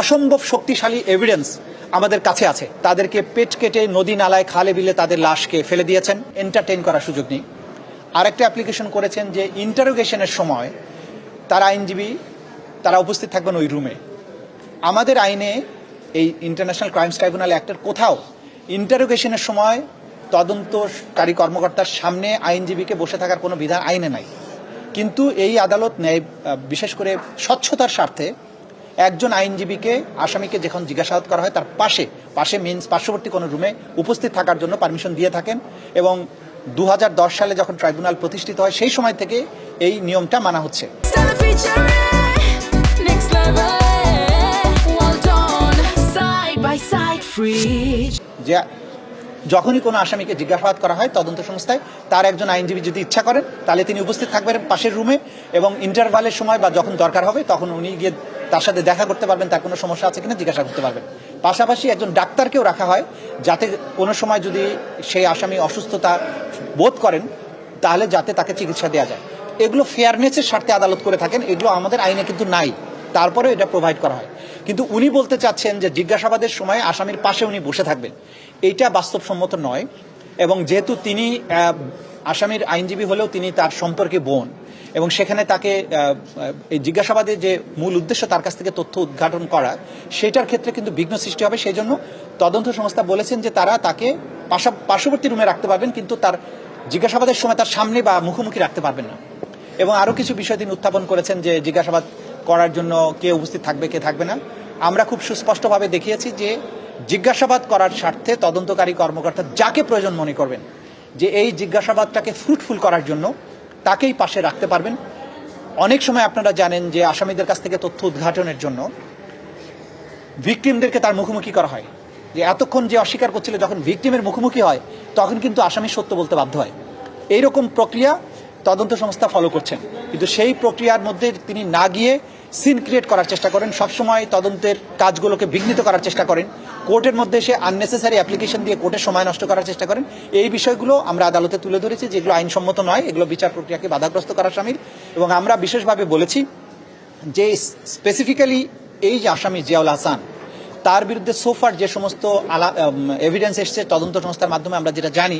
অসম্ভব শক্তিশালী এভিডেন্স আমাদের কাছে আছে। তাদেরকে পেট কেটে নদী নালায় খালে বিলে তাদের লাশকে ফেলে দিয়েছেন। এন্টারটেইন করার সুযোগ নেই। আরেকটা অ্যাপ্লিকেশন করেছেন যে ইন্টারোগেশনের সময় তার আইনজীবী, তারা উপস্থিত থাকবেন ওই রুমে আমাদের আইনে এই ইন্টারন্যাশনাল ক্রাইমস ট্রাইব্যুনাল অ্যাক্টের কোথাও ইন্টারোগেশনের সময় তদন্তকারী কর্মকর্তার সামনে আইনজীবীকে বসে থাকার কোনো বিধান, আইনে নাই। কিন্তু এই আদালত ন্যায় বিশেষ করে স্বচ্ছতার স্বার্থে একজন আইনজীবীকে আসামিকে যখন জিজ্ঞাসাবাদ করা হয় তার পাশে পাশে মিনস পার্শ্ববর্তী কোনো রুমে উপস্থিত থাকার জন্য পারমিশন দিয়ে থাকেন এবং দু হাজার দশ সালে যখন ট্রাইব্যুনাল প্রতিষ্ঠিত হয় সেই সময় থেকে এই নিয়মটা মানা হচ্ছে side, free. যে যখনই কোনো আসামিকে জিজ্ঞাসাবাদ করা হয় তদন্ত সংস্থায় তার একজন আইনজীবী যদি ইচ্ছা করেন তাহলে তিনি উপস্থিত থাকবেন পাশের রুমে এবং ইন্টারভালের সময় বা যখন দরকার হবে তখন উনি গিয়ে তার সাথে দেখা করতে পারবেন, তার কোনো সমস্যা আছে কিনা জিজ্ঞাসা করতে পারবেন। পাশাপাশি একজন ডাক্তারকেও রাখা হয়, যাতে কোনো সময় যদি সেই আসামি অসুস্থতা বোধ করেন, তাহলে যাতে তাকে চিকিৎসা দেওয়া যায়। এগুলো ফেয়ারনেসের স্বার্থে আদালত করে থাকেন, এগুলো আমাদের আইনে কিন্তু নাই। তারপরে এটা প্রোভাইড করা হয়। কিন্তু উনি বলতে চাচ্ছেন যে জিজ্ঞাসাবাদের সময় আসামির পাশে উনি বসে থাকবেন। এইটা বাস্তবসম্মত নয় এবং যেহেতু তিনি আসামির আইনজীবী হলেও তিনি তার সম্পর্কে বোন এবং সেখানে তাকে জিজ্ঞাসাবাদের যে মূল উদ্দেশ্য তার কাছ থেকে তথ্য উদ্ঘাটন করা, সেটার ক্ষেত্রে কিন্তু বিঘ্ন সৃষ্টি হবে। সেই জন্য তদন্ত সংস্থা বলেছেন যে তারা তাকে পার্শ্ববর্তী রুমে রাখতে পারবেন, কিন্তু তার জিজ্ঞাসাবাদের সময় তার সামনে বা মুখোমুখি রাখতে পারবেন না। এবং আরও কিছু বিষয় তিনি উত্থাপন করেছেন যে জিজ্ঞাসাবাদ করার জন্য কে উপস্থিত থাকবে, কে থাকবে না। আমরা খুব সুস্পষ্টভাবে দেখিয়েছি যে জিজ্ঞাসাবাদ করার স্বার্থে তদন্তকারী কর্মকর্তা যাকে প্রয়োজন মনে করবেন যে এই জিজ্ঞাসাবাদটাকে ফ্রুটফুল করার জন্য তাকেই পাশে রাখতে পারবেন। অনেক সময় আপনারা জানেন যে আসামিদের কাছ থেকে তথ্য উদ্ঘাটনের জন্য ভিকটিমদেরকে তার মুখোমুখি করা হয়। যে এতক্ষণ যে অস্বীকার করছিল যখন ভিকটিমের মুখোমুখি হয়, তখন কিন্তু আসামি সত্য বলতে বাধ্য হয়। এইরকম প্রক্রিয়া তদন্ত সংস্থা ফলো করছেন। কিন্তু সেই প্রক্রিয়ার মধ্যে তিনি না গিয়ে সিন ক্রিয়েট করার চেষ্টা করেন, সবসময় তদন্তের কাজগুলোকে বিঘ্নিত করার চেষ্টা করেন। কোর্টের মধ্যে এসে আননেসেসারি অ্যাপ্লিকেশন দিয়ে কোর্টের সময় নষ্ট করার চেষ্টা করেন। এই বিষয়গুলো আমরা আদালতে তুলে ধরেছি, যেগুলো আইনসম্মত নয়, এগুলো বিচার প্রক্রিয়াকে বাধাগ্রস্ত করার সামিল। এবং আমরা বিশেষভাবে বলেছি যে স্পেসিফিক্যালি এই যে আসামি জিয়াউল হাসান, তার বিরুদ্ধে সোফার যে সমস্ত আলা এভিডেন্স এসছে তদন্ত সংস্থার মাধ্যমে আমরা যেটা জানি,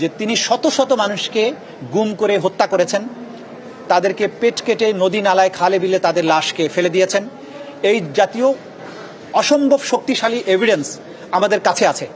যে তিনি শত শত মানুষকে গুম করে হত্যা করেছেন। তাদেরকে পেট কেটে নদী নালায় খালে বিলে তাদের লাশকে ফেলে দিয়েছেন। এই জাতীয় অসম্ভব শক্তিশালী এভিডেন্স আমাদের কাছে আছে।